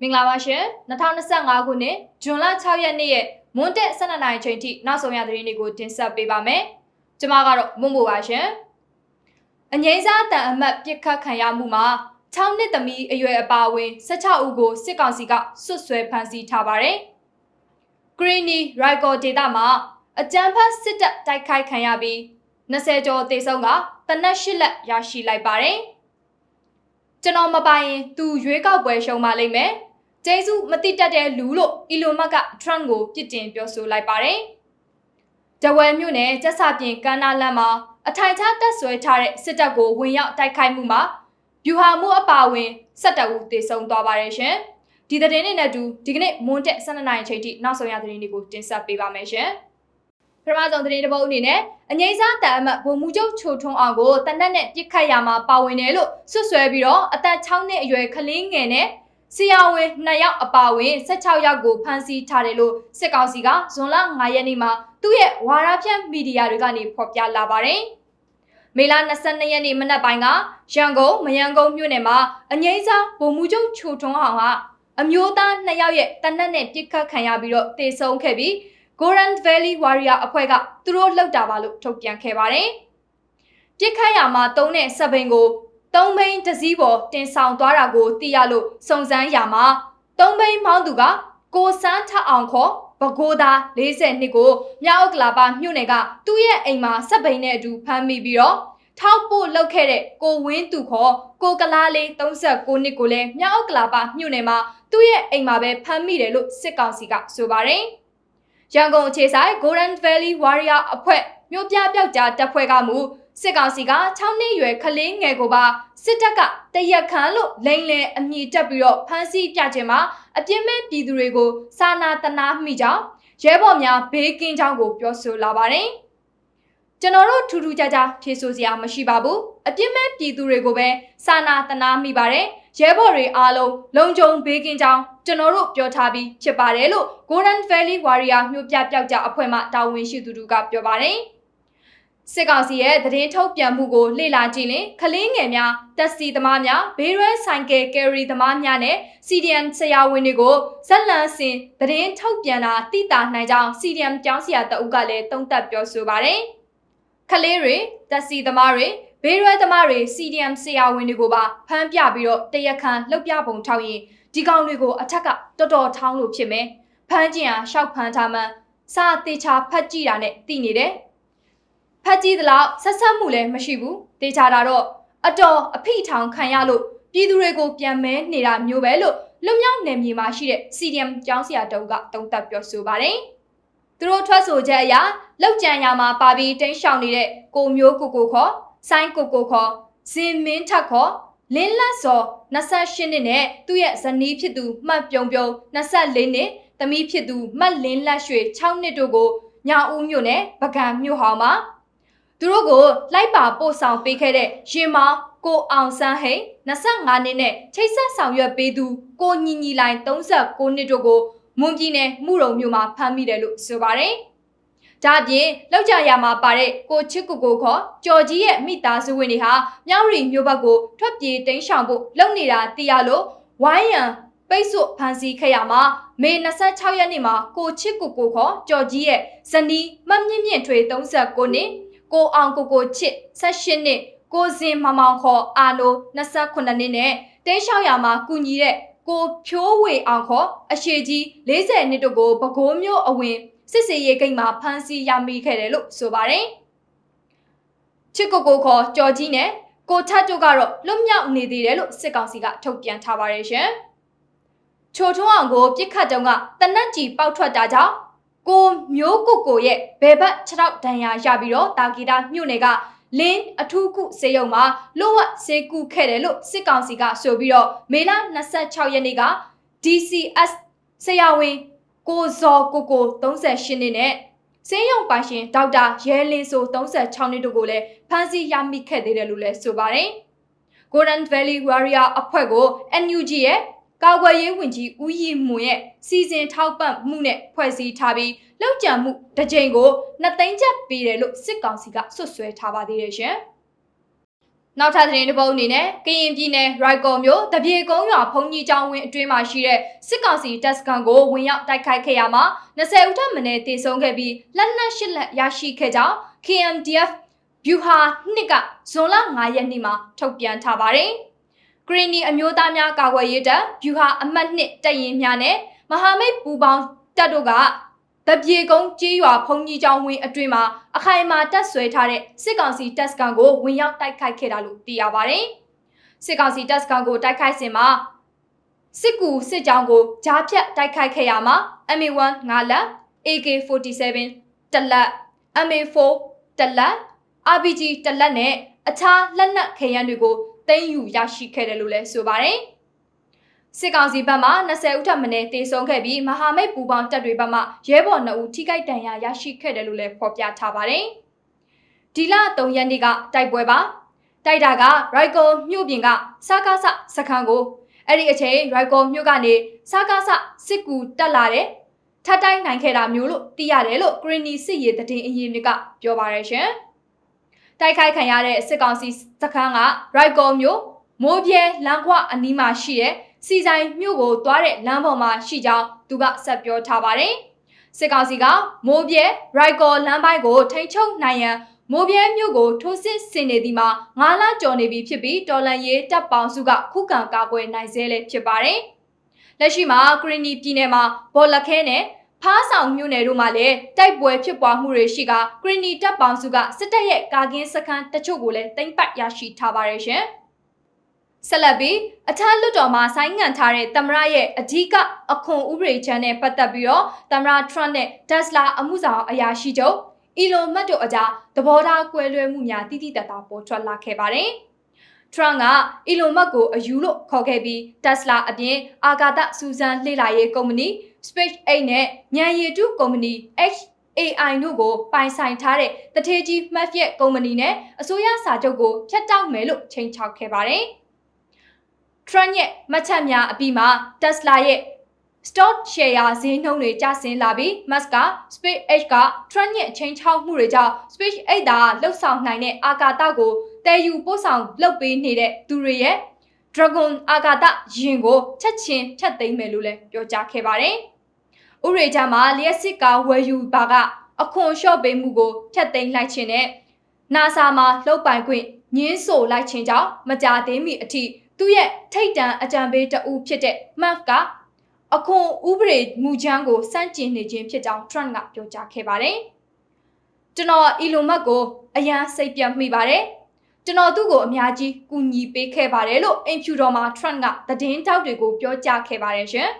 မင်္ဂလာပါရှင်2025ခုနှစ်ဇွန်လ6ရက်နေ့ရဲ့မွန်းတက်12နာရီချိန်ထိနောက်ဆုံးရသတင်းတွေကိုတင်ဆက်ပေးပါမယ်ကျွန်မကတော့မွန်မိုပါရှင်အငိမ့်စားတန်အမတ်ပြစ်ခတ်ခံရမှုမှာ6နှစ်သမီးအရွယ်အပါအဝင်16ဦးကိုစစ်ကောင်စီကဆွတ်ဆွဲဖမ်းဆီးထားပါတယ်ဂရီနီရိုက်ကော်ဒေတာမှာအကြမ်းဖက်စစ်တပ်တိုက်ခိုက်ခံရပြီး20ကျော်သေဆုံးကတနက်၈လက်ရရှိလိုက်ပါတယ် ကျွန်တော်မပိုင်ရင်သူရွေးကောက်ပွဲရှုံးပါလိမ့်မယ်။ဂျေစုမတိတက်တဲ့လူလို့အီလိုမတ်က Trump ကိုပြစ်တင်ပြောဆိုလိုက်ပါတယ်။တဝဲမြို့နယ်ကျက်စာပြင်ကမ်းနားလမ်းမှာအထိုင်ချတက်ဆွဲထားတဲ့စစ်တပ်ကိုဝင်ရောက်တိုက်ခိုက်မှုမှာဗျူဟာမှုအပါအဝင်စစ်တပ်ဦးသေဆုံးသွားပါတယ်ရှင်။ဒီသတင်းတွေနဲ့အတူဒီကနေ့မွန်းတက်12နိုင်ချိန်ထိနောက်ဆုံးရသတင်းတွေကိုတင်ဆက်ပေးပါမယ်ရှင်။ ပထမဆုံးသတင်းတစ်ပုဒ်အနေနဲ့အငိမ့်စားတန်အမတ်ဗိုလ်မှူးချုပ်ချိုထွန်းအောင်ကိုတနက်နဲ့ပြစ်ခတ်ရမှာပါဝင်တယ်လို့ဆွဆွဲပြီးတော့အသက်6နှစ်အရွယ်ကလေးငယ်နဲ့ဆရာဝန်2ယောက်အပါအဝင်16ယောက်ကိုဖမ်းဆီးထားတယ်လို့စစ်ကောင်စီကဇွန်လ9ရက်နေ့မှာသူ့ရဲ့ဝါရဖြန့်မီဒီယာတွေကနေဖော်ပြလာပါတယ်။မေလ22ရက်နေ့မနက်ပိုင်းကရန်ကုန်မယန်းကုန်းမြို့နယ်မှာအငိမ့်စားဗိုလ်မှူးချုပ်ချိုထွန်းအောင်ကအမျိုးသား2ယောက်ရဲ့တနက်နဲ့ပြစ်ခတ်ခံရပြီးတော့တေဆုံးခဲ့ပြီး Goran Valley Warrior အဖွဲ့ကသူတို့လှုပ်တာပါလို့ထုတ်ပြန်ခဲ့ပါတယ်။ပြစ်ခတ်ရမှာတုံးတဲ့စပိန်ကိုသုံးဘိန်းတစည်းပေါ်တင်ဆောင်သွားတာကိုသိရလို့စုံစမ်းရမှာသုံးဘိန်းမောင်းသူကကိုစန်းထအောင်ခေါ်ဘကိုးသား40နှစ်ကိုမြောက်ကလာပါမြို့နယ်ကသူ့ရဲ့အိမ်မှာစပိန်နဲ့အတူဖမ်းမိပြီးတော့ထောက်ပို့လောက်ခဲ့တဲ့ကိုဝင်းသူခေါ်ကိုကလားလေး39နှစ်ကိုလည်းမြောက်ကလာပါမြို့နယ်မှာသူ့ရဲ့အိမ်မှာပဲဖမ်းမိတယ်လို့စစ်ကောင်စီကဆိုပါတယ်။ ရန်ကုန်အခြေဆိုင် Golden Valley Warrior အဖွဲ့မြို့ပြပြောက်ကြားတပ်ဖွဲ့ကမူစစ်ကောင်စီက6နှစ်ရွယ်ကလေးငယ်ကိုပါစစ်တပ်ကတရက်ခန့်လို့လိန်လယ်အမြင့်တက်ပြီးတော့ဖမ်းဆီးပြခြင်းမှာအပြစ်မဲ့ပြည်သူတွေကိုစာနာတနာမိကြောင်းရဲဘော်များဘေးကင်းကြောင်းကိုပြောဆိုလာပါတယ်ကျွန်တော်တို့ထူးထူးခြားခြားဖြေဆိုစရာမရှိပါဘူးအပြစ်မဲ့ပြည်သူတွေကိုပဲစာနာတနာမိပါတယ် ရဲဘော်တွေအားလုံးလုံခြုံဘေးကင်းကြောင်းကျွန်တော်တို့ပြောထားပြီးဖြစ်ပါတယ်လို့ Golden Valley Warrior မြို့ပြပျောက်ကြားအဖွဲ့မှတာဝန်ရှိသူတို့ကပြောပါတယ်စစ်ကောင်စီရဲ့သတင်းထုတ်ပြန်မှုကိုလေ့လာကြည့်ရင်ခလင်းငယ်များတက်စီသမားများဘေးရွဲဆိုင်ကယ်ကယ်ရီသမားများနဲ့ CDN ဆရာဝန်တွေကိုဇက်လန်စင်သတင်းထုတ်ပြန်တာတိတာနိုင်ကြောင်း CDN ကျောင်းဆရာတအုပ်ကလည်းတုံ့တက်ပြောဆိုပါတယ်ခလေးတွေတက်စီသမားတွေ ဘေးရွယ်သမားတွေ CDM ဆရာဝန်တွေကိုပါဖမ်းပြပြီးတော့တရက်ခန့်လှုပ်ပြပုံထောက်ရင်ဒီကောင်တွေကိုအထက်ကတော်တော်ထောင်းလို့ဖြစ်မယ်ဖမ်းကျင်အားရှောက်ဖမ်းထားမှစာတေချာဖတ်ကြည့်တာနဲ့တည်နေတယ်ဖတ်ကြည့်သလောက်ဆက်ဆက်မှုလည်းမရှိဘူးတေချာတာတော့အတော်အဖိထောင်ခံရလို့ပြည်သူတွေကိုပြန်မဲနေတာမျိုးပဲလို့လွတ်မြောက်နယ်မြေမှာရှိတဲ့ CDM ကျောင်းဆရာတုံးကတုံးသက်ပြောဆိုပါတယ်သူတို့ထွက်ဆိုချက်အရလောက်ကြံရမှာပါပြီးတိန်းရှောင်နေတဲ့ကိုမျိုးကိုကိုခေါ် ဆိုင်းကိုကိုခေါ်ဇင်မင်းထက်ခေါ်လင်းလက်စော်28နှစ်နဲ့သူ့ရဲ့ဇနီးဖြစ်သူမှတ်ပြုံပြုံ24နှစ်သမီးဖြစ်သူမှတ်လင်းလက်ရွှေ6နှစ်တို့ကိုညောင်ဦးမြို့နယ်ပကံမြို့ဟောင်းမှာသူတို့ကိုလိုက်ပါပို့ဆောင်ပေးခဲ့တဲ့ရင်မောင်ကိုအောင်ဆန်းဟိန်25နှစ်နဲ့ချိတ်ဆက်ဆောင်ရွက်ပေးသူကိုညီညီလိုင်39နှစ်တို့ကိုမွန်ပြည်နယ်မှုရုံမြို့မှာဖမ်းမိတယ်လို့ဆိုပါတယ်။ ဒါအပြင်လောက်ကြရမှာပါတဲ့ကိုချစ်ကိုကိုခေါ်ကြော်ကြီးရဲ့မိသားစုဝင်တွေဟာမြောက်ရီမြို့ဘက်ကိုထွက်ပြေးတိမ်းရှောင်ဖို့လုပ်နေတာသိရလို့ဝိုင်းရန်ပိတ်ဆို့ဖန်စီခဲ့ရမှာမေ26ရက်နေ့မှာကိုချစ်ကိုကိုခေါ်ကြော်ကြီးရဲ့ဇနီးမမြင့်မြင့်ထွေ39နှစ်ကိုအောင်ကိုကိုချစ်18နှစ်ကိုစင်မမောင်ခေါ်အာနို28နှစ်နဲ့တင်းလျှောက်ရမှာကုညီတဲ့ကိုဖြိုးဝေအောင်ခေါ်အရှိကြီး40နှစ်တို့ကိုပကိုးမျိုးအဝင် စစ်စေးရေးဂိတ်မှာဖမ်းဆီးရမိခဲ့တယ်လို့ဆိုပါတယ်။ချစ်ကိုကိုခေါ်ကြော်ကြီးနဲ့ကိုထတ်တို့ကတော့လွတ်မြောက်နေသေးတယ်လို့စစ်ကောင်စီကထုတ်ပြန်ထားပါတယ်ရှင်။ချိုထုံးအောင်ကိုပြစ်ခတ်တုံးကတနက်ကြီးပေါက်ထွက်တာကြောင့်ကိုမျိုးကိုကိုရဲ့ဘယ်ဘက်ခြေထောက်ဒဏ်ရာရပြီးတော့တာဂီတာမြို့နယ်ကလင်းအထူးခုစေယုံမှာလိုဝတ်စေကူခဲ့တယ်လို့စစ်ကောင်စီကဆိုပြီးတော့မေလ26ရက်နေ့က DCS ဆရာဝန် ကိုဇော်ကိုကို38နှစ်နဲ့စင်းရုံပိုင်ရှင်ဒေါက်တာရဲလင်းဆို36နှစ်တို့ကိုလည်းဖမ်းဆီးရမိခဲ့သေးတယ်လို့လည်းဆိုပါတယ်။ Golden Valley Warrior အဖွဲ့ကို NUG ရဲ့ကာကွယ်ရေးဝန်ကြီးဦးရီမွန်ရဲ့စီစဉ်ထောက်ပံ့မှုနဲ့ဖွဲ့စည်းထားပြီးလောက်ကျန်မှုတစ်ကြိမ်ကိုနှစ်သိန်းကျပ်ပေးတယ်လို့စစ်ကောင်စီကဆွတ်ဆွဲထားပါသေးတယ်ရှင်။ နောက်ထပ်သတင်းတစ်ပုဒ်အနေနဲ့ကရင်ပြည်နယ်ရိုက်ကော်မြို့တပြေကုန်းရွာဘုံကြီးကျောင်းဝင်းအတွင်းမှာရှိတဲ့စစ်ကောင်စီတပ်စခန်းကိုဝင်ရောက်တိုက်ခိုက်ခဲ့ရမှာ20ဦးထပ်မံတည်ဆုံခဲ့ပြီးလက်နက်ရှစ်လက်ရရှိခဲ့ကြောင်း KMDF ဗျူဟာနှစ်ကဇွန်လ9ရက်နေ့မှာထုတ်ပြန်ထားပါတယ်။ဂရီနီအမျိုးသားများကာကွယ်ရေးတပ်ဗျူဟာအမှတ်2တပ်ရင်းများနဲ့မဟာမိတ်ပူးပေါင်းတပ်တို့က တပြေကုန်းကြေးရွာဖုန်ကြီးကျောင်းဝင်းအတွင်းမှာအခိုင်အမာတပ်ဆွဲထားတဲ့စစ်ကောင်စီတပ်စခန်းကိုဝင်ရောက်တိုက်ခိုက်ခဲ့တာလို့သိရပါတယ်။စစ်ကောင်စီတပ်စခန်းကိုတိုက်ခိုက်စဉ်မှာစစ်ကူစစ်ကြောင်းကိုကြားဖြတ်တိုက်ခိုက်ခဲ့ရမှာ MA1 5လက် AK47 တစ်လက် MA4 တစ်လက် RPG တစ်လက်နဲ့အခြားလက်နက်ခဲယမ်းတွေကိုသိမ်းယူရရှိခဲ့တယ်လို့လည်းဆိုပါတယ်။ စစ်ကောင်စီဘက်မှ20ဦးထပ်မံတေဆုံးခဲ့ပြီးမဟာမိတ်ပူပေါင်းတပ်တွေဘက်မှရဲဘော်2ဦးထိခိုက်ဒဏ်ရာရရှိခဲ့တယ်လို့လည်းဖော်ပြထားပါတယ်။ဒီလ3ရက်နေ့ကတိုက်ပွဲပါတိုက်တာကရိုက်ကောမြို့ပြင်ကစကားဆစခန်းကိုအဲ့ဒီအချိန်ရိုက်ကောမြို့ကနေစကားဆစစ်ကူတက်လာတဲ့ထပ်တိုင်းနိုင်ခဲ့တာမျိုးလို့သိရတယ်လို့ဂရင်းနီစစ်ရေးတည်င်းအရင်ကပြောပါရရှင်။တိုက်ခိုက်ခံရတဲ့စစ်ကောင်စီစခန်းကရိုက်ကောမြို့မိုးပြဲလမ်းခွအနီးမှာရှိတဲ့ စီဆိုင်မြို့ကိုသွားတဲ့လမ်းပေါ်မှာရှိကြောင်းသူကဆက်ပြောထားပါတယ်။စစ်ကောင်စီကမိုးပြဲရိုက်ကော်လမ်းပိုင်းကိုထိန်းချုပ်နိုင်ရန်မိုးပြဲမြို့ကိုထိုးစစ်ဆင်နေသည်မှာငါးလကျော်နေပြီဖြစ်ပြီးတော်လန်ရေးတပ်ပေါင်းစုကခုခံကာကွယ်နိုင်စေလဲဖြစ်ပါတယ်။လက်ရှိမှာကရီနီပြည်နယ်မှာဘော်လခဲနဲ့ဖားဆောင်မြို့နယ်တို့မှာလည်းတိုက်ပွဲဖြစ်ပွားမှုတွေရှိကကရီနီတပ်ပေါင်းစုကစစ်တပ်ရဲ့ကာကင်းစခန်းတချို့ကိုလည်းတင်ပတ်ရရှိထားပါတယ်ရှင်။ ဆက်လက်ပြီးအထက်လွှတ်တော်မှာဆိုင်းငံ့ထားတဲ့သမရရဲ့အဓိကအခွန်ဥပဒေချမ်းနဲ့ပတ်သက်ပြီးတော့သမရထရန့်နဲ့တက်စလာအမှုဆောင်အရာရှိချုပ်အီလိုမတ်တို့အကြားသဘောထားကွဲလွဲမှုများတိတိတတ်တာပေါ်ထွက်လာခဲ့ပါတယ်။ထရန့်ကအီလိုမတ်ကိုအယူလို့ခေါ်ခဲ့ပြီးတက်စလာအပြင်အာဂါဒစူဇန်လှေလာရေးကုမ္ပဏီ SpaceX နဲ့ညံရည်တူကုမ္ပဏီ H AI တို့ကိုပိုင်ဆိုင်ထားတဲ့တထေကြီးမှတ်ပြက်ကုမ္ပဏီနဲ့အစိုးရစာချုပ်ကိုဖျက်တောက်မယ်လို့ချိန်ချောက်ခဲ့ပါတယ်။ Trump ရဲ့မှတ်ချက်များအပြီးမှာ Tesla ရဲ့ stock share ဈေးနှုန်းတွေကျဆင်းလာပြီး Musk က SpaceX က Trump ရဲ့ချိန်ချောက်မှုတွေကြောင့် SpaceX သာလှုပ်ဆောင်နိုင်တဲ့အာကာသကိုတည်ယူပို့ဆောင်လုပ်ပေးနေတဲ့သူတွေရဲ့ Dragon အာကာသယာဉ်ကိုချက်ချင်းဖြတ်သိမ်းမယ်လို့လည်းပြောကြားခဲ့ပါတယ်။ဥရေချမှာလျှက်စစ်ကာဝယ်ယူပါကအခွန်လျှော့ပေးမှုကိုဖြတ်သိမ်းလိုက်ခြင်းနဲ့ NASA မှာလှုပ်ပိုင်ခွင့်ညင်းဆိုလိုက်ခြင်းကြောင့်မကြသေးမီအထိ သူ့ရဲ့ထိတ်တန့်အကြံပေးတဦးဖြစ်တဲ့ Musk ကအခွန်ဥပဒေမူချမ်းကိုစန့်ကျင်နေခြင်းဖြစ်ကြောင်း Trump ကပြောကြားခဲ့ပါတယ်။ကျွန်တော် Elon Musk ကိုအယမ်းစိတ်ပြတ်မိပါတယ်။ကျွန်တော်သူ့ကိုအများကြီးကူညီပေးခဲ့ပါတယ်လို့အင်ဖြူတော်မှာ Trump ကသတင်းတောက်တွေကိုပြောကြားခဲ့ပါတယ်ရှင်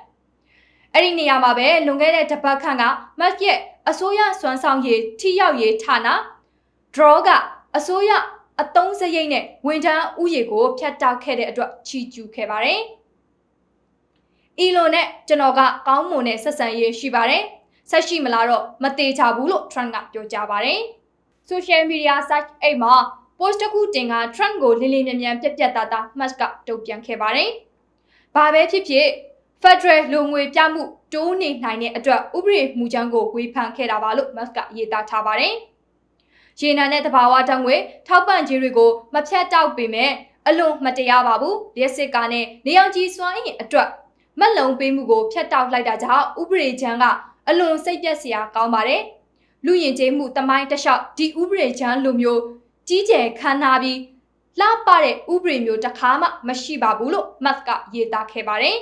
။အဲ့ဒီနေရာမှာပဲလွန်ခဲ့တဲ့တပတ်ခန့်က Musk ရဲ့အစိုးရစွမ်းဆောင်ရည်ထိရောက်ရေးဌာန Draw ကအစိုးရ အတုံးစရိတ်နဲ့ဝန်ထမ်းဥယေကိုဖျက်တောက်ခဲ့တဲ့အတွက်ချီးကျူးခဲ့ပါတယ်။အီလိုနဲ့ကျွန်တော်ကကောင်းမွန်တဲ့ဆက်ဆံရေးရှိပါတယ်။ဆက်ရှိမလားတော့မသေးချဘူးလို့ Trump ကပြောကြားပါတယ်။ Social Media Search အိတ်မှာ post တစ်ခုတင်က Trump ကိုလေးလေးမြန်မြန်ပြက်ပြက်သားသား Musk ကတုံ့ပြန်ခဲ့ပါတယ်။ဘာပဲဖြစ်ဖြစ် Federal လူငွေပြမှုတိုးနေနိုင်တဲ့အတွက်ဥပဒေမူကြမ်းကိုဝေဖန်ခဲ့တာပါလို့ Musk ကရေးသားထားပါတယ်။ ရေနံနဲ့တဘာဝတောင်ငွေထောက်ပံ့ခြင်းတွေကိုမဖြတ်တောက်ပေမဲ့အလွန်မတရားပါဘူးလျှက်စစ်ကားနဲ့နေအောင်ကြီးစွမ်းရင်အတွက်မက်လုံးပေးမှုကိုဖျက်တောက်လိုက်တာကြောင့်ဥပဒေချမ်းကအလွန်စိတ်ပြက်စရာကောင်းပါတယ်လူရင်ကျေးမှုတမိုင်းတလျှောက်ဒီဥပဒေချမ်းလိုမျိုးကြီးကျယ်ခမ်းနားပြီးလှပတဲ့ဥပဒေမျိုးတစ်ခါမှမရှိပါဘူးလို့မတ်ကရေးသားခဲ့ပါတယ်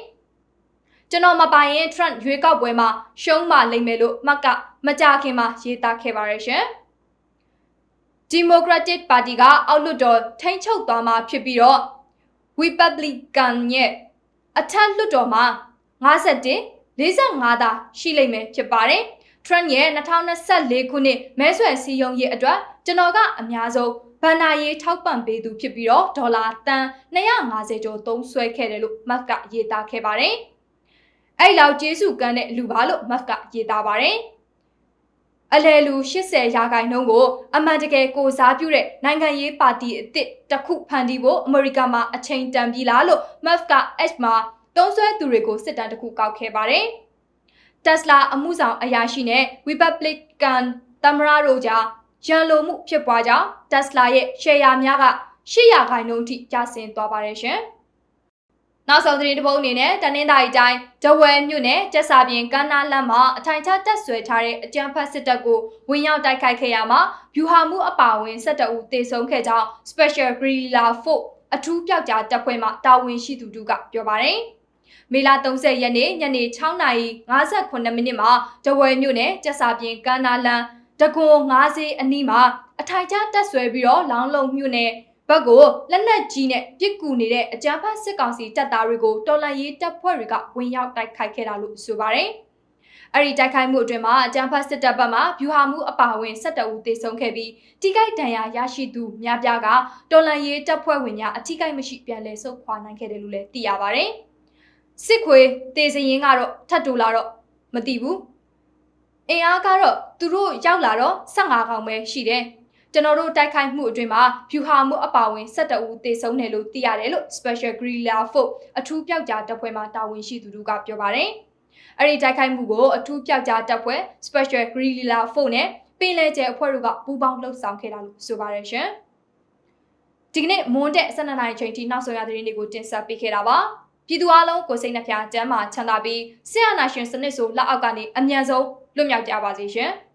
ကျွန်တော်မပိုင်ရင် Trump ရွေးကောက်ပွဲမှာရှုံးမှလိမ့်မယ်လို့မတ်ကမကြခင်မှာရေးသားခဲ့ပါရရှင်။ Democratic Party ကအောက်လွှတ်တော်ထိန်းချုပ်သွားမှာဖြစ်ပြီးတော့ Republican ရဲ့အထက်လွှတ်တော်မှာ51 45သာရှိလိမ့်မယ်ဖြစ်ပါတယ်။ Trump ရဲ့2024ခုနှစ်မဲဆွယ်စည်းရုံးရေးအတွက်ကျွန်တော်ကအများဆုံးဘဏ္ဍာရေးထောက်ပံ့ပေးသူဖြစ်ပြီးတော့ဒေါ်လာတန်250ကျော်သုံးစွဲခဲ့တယ်လို့ Musk ကရေးသားခဲ့ပါတယ်။အဲ့လောက်ကျေးဇူးကမ်းတဲ့လူပါလို့ Musk ကရေးသားပါတယ်။ အလဲလူ80ရာခိုင်နှုန်းကိုအမှန်တကယ်ကိုစားပြုတဲ့နိုင်ငံရေးပါတီအစ်စ်တစ်ခုဖန်တီးဖို့အမေရိကန်မှာအချိန်တန်ပြီလားလို့ Musk က X မှာတုံးဆွဲသူတွေကိုစစ်တမ်းတစ်ခုကောက်ခဲ့ပါတယ်။ Tesla အမှုဆောင်အရာရှိနဲ့ Republican သမ္မတတို့ကြားရန်လိုမှုဖြစ်ပွားကြောင်း Tesla ရဲ့ share များက800ခိုင်နှုန်းထိကျဆင်းသွားပါတယ်ရှင်။ နောက်ဆုံးသတင်းတစ်ပုဒ်အနေနဲ့တနင်္သာရီတိုင်းဒဝဲမြို့နယ်ကျက်စာပြင်ကမ်းနားလမ်းမှာအထိုင်ချတက်ဆွဲထားတဲ့အကြမ်းဖက်စစ်တပ်ကိုဝင်ရောက်တိုက်ခိုက်ခဲ့ရမှာဗျူဟာမှုအပါအဝင်12ဦးသေဆုံးခဲ့ကြောင်း Special Guerrilla Force အထူးပြောက်ကြားတပ်ဖွဲ့မှတာဝန်ရှိသူတို့ကပြောပါတယ်။မေလ30ရက်နေ့ညနေ6:58မိနစ်မှာဒဝဲမြို့နယ်ကျက်စာပြင်ကမ်းနားလမ်းတကွန်9စီးအနီးမှာအထိုင်ချတက်ဆွဲပြီးတော့လောင်းလုံးမြို့နယ် ဘက်ကိုလက်နက်ကြီးနဲ့ပစ်ကူနေတဲ့အကြမ်းဖက်စစ်ကောင်စီတပ်သားတွေကိုတော်လှန်ရေးတပ်ဖွဲ့တွေကဝင်ရောက်တိုက်ခိုက်ခဲ့တာလို့ဆိုပါတယ်။အဲ့ဒီတိုက်ခိုက်မှုအတွင်းမှာအကြမ်းဖက်စစ်တပ်ဘက်မှဗျူဟာမှုအပါအဝင်12ဦးသေဆုံးခဲ့ပြီးထိခိုက်ဒဏ်ရာရရှိသူများပြားကတော်လှန်ရေးတပ်ဖွဲ့ဝင်များအထိခိုက်မရှိပြန်လည်ဆုတ်ခွာနိုင်ခဲ့တယ်လို့လည်းသိရပါတယ်။စစ်ခွေတေစရင်ကတော့ထပ်တူလာတော့မသိဘူး။အင်အားကတော့သူတို့ရောက်လာတော့15កောင်ပဲရှိတယ်။ ကျွန်တော်တို့တိုက်ခိုက်မှုအတွင်းမှာဖြူဟာမှုအပါအဝင်17ဦးသေဆုံးတယ်လို့သိရတယ်လို့ Special Guerrilla Force အထူးပြောက်ကြားတပ်ဖွဲ့မှတာဝန်ရှိသူတို့ကပြောပါတယ်။အဲ့ဒီတိုက်ခိုက်မှုကိုအထူးပြောက်ကြားတပ်ဖွဲ့ Special Guerrilla Force နဲ့ပင်လယ်ကျဲအဖွဲ့တို့ကပူးပေါင်းလှုပ်ဆောင်ခဲ့တာလို့ဆိုပါတယ်ရှင်။ဒီကနေ့မွန်းတဲ့12နာရီချိန်ထိနောက်ဆုံးရသတင်းတွေကိုတင်ဆက်ပေးခဲ့တာပါ။ပြည်သူအလုံးကိုစိတ်နှဖျားကျမ်းမာချမ်းသာပြီးဆရာနာရှင်စနစ်ဆိုလက်အောက်ကနေအမြန်ဆုံးလွတ်မြောက်ကြပါစေရှင်။